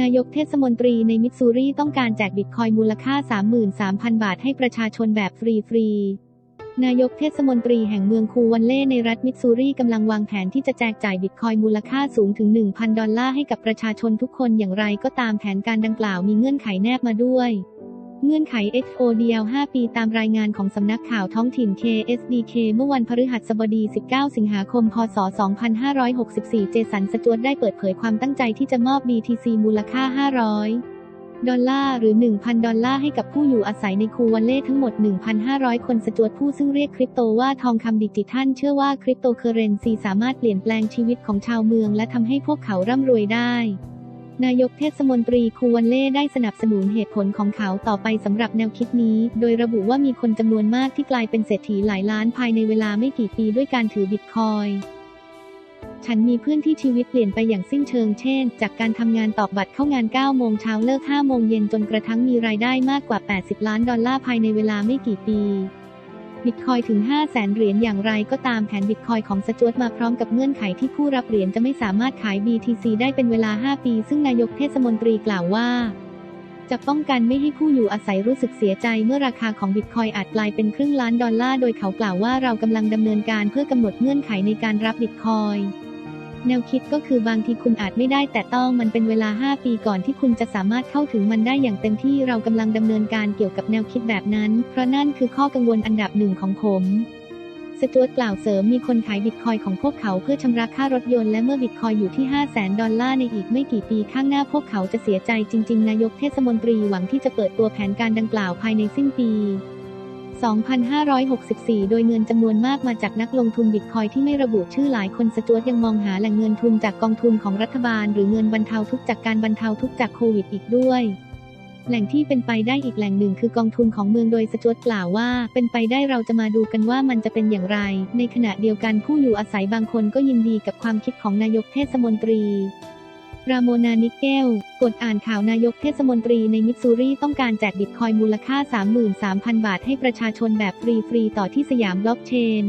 นายกเทศมนตรีในมิสซูรีต้องการแจกบิตคอยมูลค่า 33,000 บาทให้ประชาชนแบบฟรีๆ นายกเทศมนตรีแห่งเมืองคูวันเล่ในรัฐมิสซูรีกำลังวางแผนที่จะแจกจ่ายบิตคอยมูลค่าสูงถึง 1,000 ดอลลาร์ให้กับประชาชนทุกคนอย่างไรก็ตามแผนการดังกล่าวมีเงื่อนไขแนบมาด้วย เงื่อนไข XODL 5 ปีตามรายงานของสำนักข่าวท้องถิ่น KSDK เมื่อวันพฤหัสบดี 19 สิงหาคม พศ 2564 เจสันสจวตได้เปิดเผยความตั้งใจที่จะมอบ BTC มูลค่า 500 ดอลลาร์หรือ 1,000 ดอลลาร์ให้กับผู้อยู่อาศัยในคูวันเล่ทั้งหมด 1,500 คนสจวตผู้ซึ่งเรียกคริปโตว่าทองคำดิจิทัล เชื่อว่าคริปโตเคอเรนซีสามารถเปลี่ยนแปลงชีวิตของชาวเมือง และทำให้พวกเขาร่ำรวยได้ นายกเทศมนตรีคูวันเล่ได้สนับสนุนเหตุผลของเขาต่อไปสำหรับแนวคิดนี้ โดยระบุว่ามีคนจำนวนมากที่กลายเป็นเศรษฐีหลายล้านภายในเวลาไม่กี่ปีด้วยการถือบิตคอยฉันมีเพื่อนที่ชีวิตเปลี่ยนไปอย่างสิ้นเชิงเช่น จากการทำงานตอกบัตรเข้างาน 9 โมงเช้าเลิก 5 โมงเย็นจนกระทั่งมีรายได้มากกว่า 80 ล้านดอลลาร์ภายในเวลาไม่กี่ปี บิตคอยถึง 5 0 0แสนเหรียญอย่างไรก็ตามแผนบิตคอยของสจวตมาพร้อมกับเงื่อนไขที่ผู้รับเหรียญจะไม่สามารถขาย BTC ได้เป็นเวลา 5 ปี ซึ่งนายกเทศมนตรีกล่าวว่า จะป้องกันไม่ให้ผู้อยู่อาศัยรู้สึกเสียใจเมื่อราคาของบิตคอยอาจกลายเป็นครึ่งล้านดอลลาร์โดยเขากล่าวว่าเรากำลังดำเนินการเพื่อกำหนดเงื่อนไขในการรับบิตคอย แนวคิดก็คือบางทีคุณอาจไม่ได้แต่ต้องมันเป็นเวลา 5 ปีก่อนที่คุณจะสามารถเข้าถึงมันได้อย่างเต็มที่เรากำลังดำเนินการเกี่ยวกับแนวคิดแบบนั้น เพราะนั่นคือข้อกังวลอันดับหนึ่งของผมสจวตกล่าวเสริมมีคนขายบิตคอยของพวกเขาเพื่อชำระค่ารถยนต์และเมื่อบิตคอยอยู่ที่ 5 0 0แสนดอลลาร์ในอีกไม่กี่ปีข้างหน้าพวกเขาจะเสียใจจริง ๆ นายกเทศมนตรีหวังที่จะเปิดตัวแผนการดังกล่าวภายในสิ้นปี 2564 โดยเงินจำนวนมากมาจากนักลงทุนบิตคอยที่ไม่ระบุชื่อหลายคนสจวตยังมองหาแหล่งเงินทุนจากกองทุนของรัฐบาล หรือเงินบรรเทาทุกข์จากการบรรเทาทุกข์จากโควิดอีกด้วย แหล่งที่เป็นไปได้อีกแหล่งหนึ่งคือกองทุนของเมืองโดยสจวตกล่าวว่า เป็นไปได้เราจะมาดูกันว่ามันจะเป็นอย่างไร ในขณะเดียวกันผู้อยู่อาศัยบางคนก็ยินดีกับความคิดของนายกเทศมนตรี ราโมนานิกเกล กดอ่านข่าวนายกเทศมนตรีในมิสซูรีต้องการแจกบิตคอยน์มูลค่า 33,000 บาทให้ประชาชนแบบฟรี ๆ ต่อที่สยามบล็อกเชน